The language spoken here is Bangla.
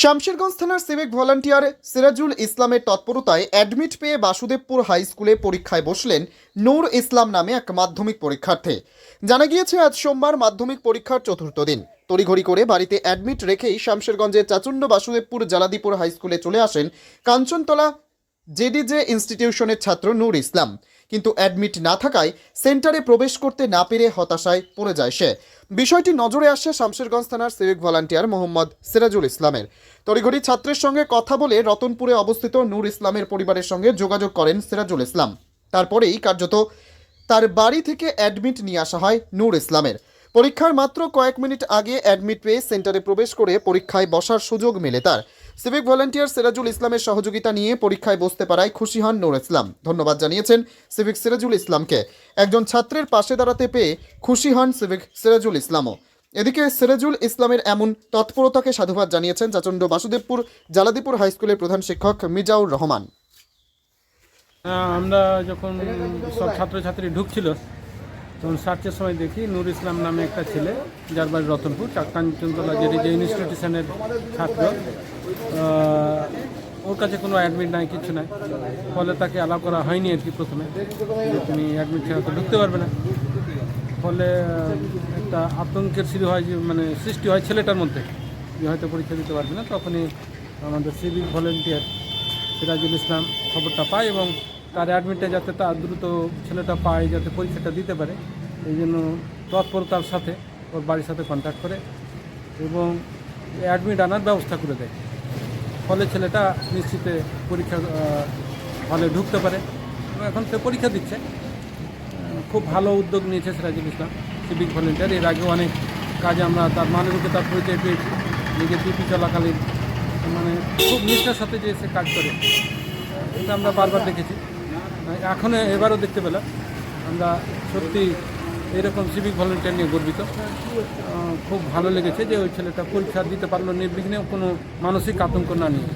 শামশেরগঞ্জ থানার সিভিক ভলান্টিয়ার সিরাজুল ইসলামের তৎপরতায় অ্যাডমিট পেয়ে বাসুদেবপুর হাই স্কুলে পরীক্ষায় বসলেন নূর ইসলাম নামে এক মাধ্যমিক পরীক্ষার্থী। জানা গিয়েছে, আজ সোমবার মাধ্যমিক পরীক্ষার চতুর্থ দিন। তড়িঘড়ি করে বাড়িতে অ্যাডমিট রেখেই শামশেরগঞ্জের চাচুণ্ড বাসুদেবপুর জালাদিপুর হাই স্কুলে চলে আসেন কাঞ্চনতলা জেডিজে ইনস্টিটিউশনের ছাত্র নূর ইসলাম। কিন্তু অ্যাডমিট না থাকায় সেন্টারে প্রবেশ করতে না পেরে হতাশায় পড়ে যায় সে। বিষয়টি নজরে আসে শামশেরগঞ্জ থানার সিভিক ভলান্টিয়ার মোহাম্মদ সিরাজুল ইসলামের। তড়িঘড়ি ছাত্রের সঙ্গে কথা বলে রতনপুরে অবস্থিত নূর ইসলামের পরিবারের সঙ্গে যোগাযোগ করেন সিরাজুল ইসলাম। তারপরেই কার্যত তার বাড়ি থেকে অ্যাডমিট নিয়ে আসা হয় নূর ইসলামের। পরীক্ষার মাত্র কয়েক মিনিট আগে অ্যাডমিট পেয়ে সেন্টারে প্রবেশ করে পরীক্ষায় বসার সুযোগ মেলে তার। সিভিক ভলেন্টিয়ার সিরাজুল ইসলামের সহযোগিতা নিয়ে পরীক্ষায় বসতে পারায় খুশি হন নূর ইসলাম। ধন্যবাদ জানিয়েছেন সিভিক সিরাজুল ইসলামকে একজন ছাত্রের পাশে দাঁড়াতে পেয়ে খুশি হন সিভিক সিরাজুল ইসলামও এদিকে সিরাজুল ইসলামের এমন তৎপরতাকে সাধুবাদ জানিয়েছেন চাচণ্ড বাসুদেবপুর জালাদিপুর হাই স্কুলের প্রধান শিক্ষক মিজাউর রহমান। আমরা যখন সব ছাত্রছাত্রী ঢুকছিল তখন সার্চের সময় দেখি নূর ইসলাম নামে একটা ছেলে, যার বাড়ি রতনপুর কাঞ্চনতলা যে যে ইনস্টিটিউশনের ছাত্র। ওর কাছে কোনো অ্যাডমিট নাই, কিছু নাই। ফলে তাকে অ্যালাউ করা হয়নি আর কি প্রথমে। তুমি অ্যাডমিট ছাড়া তো ঢুকতে পারবে না। ফলে একটা আতঙ্কের শুরু হয় যে মানে সৃষ্টি হয় ছেলেটার মধ্যে। যে হয়তো পরীক্ষা দিতে পারবে না, তখনই আমাদের সিভিক ভলেন্টিয়ার সিরাজুল ইসলাম খবরটা পায় এবং তার অ্যাডমিটটা যাতে তার দ্রুত ছেলেটা পায় যাতে পরীক্ষাটা দিতে পারে। এই জন্য তৎপরতার সাথে ওর বাড়ির সাথে কন্ট্যাক্ট করে এবং অ্যাডমিট আনার ব্যবস্থা করে দেয়। ফলে ছেলেটা নিশ্চিতে পরীক্ষা হলে ঢুকতে পারে। এখন সে পরীক্ষা দিচ্ছে। খুব ভালো উদ্যোগ নিয়েছে সিরাজুল ইসলাম সিভিক ভলেন্টিয়ার এর আগে অনেক কাজে আমরা তার মানবিকতার তার পরিচয় পেয়েছি, নিজের ডিউটি চলাকালীন। মানে খুব নিষ্ঠার সাথে যে সে কাজ করে, এটা আমরা বারবার দেখেছি। এখন এবারও দেখতে পেলাম। আমরা সত্যি এরকম সিভিক ভলেন্টিয়ার নিয়ে গর্বিত। খুব ভালো লেগেছে যে ওই ছেলেটা পরীক্ষা দিতে পারল, নির্বিঘ্নে কোনো মানসিক আতঙ্ক না নিয়ে।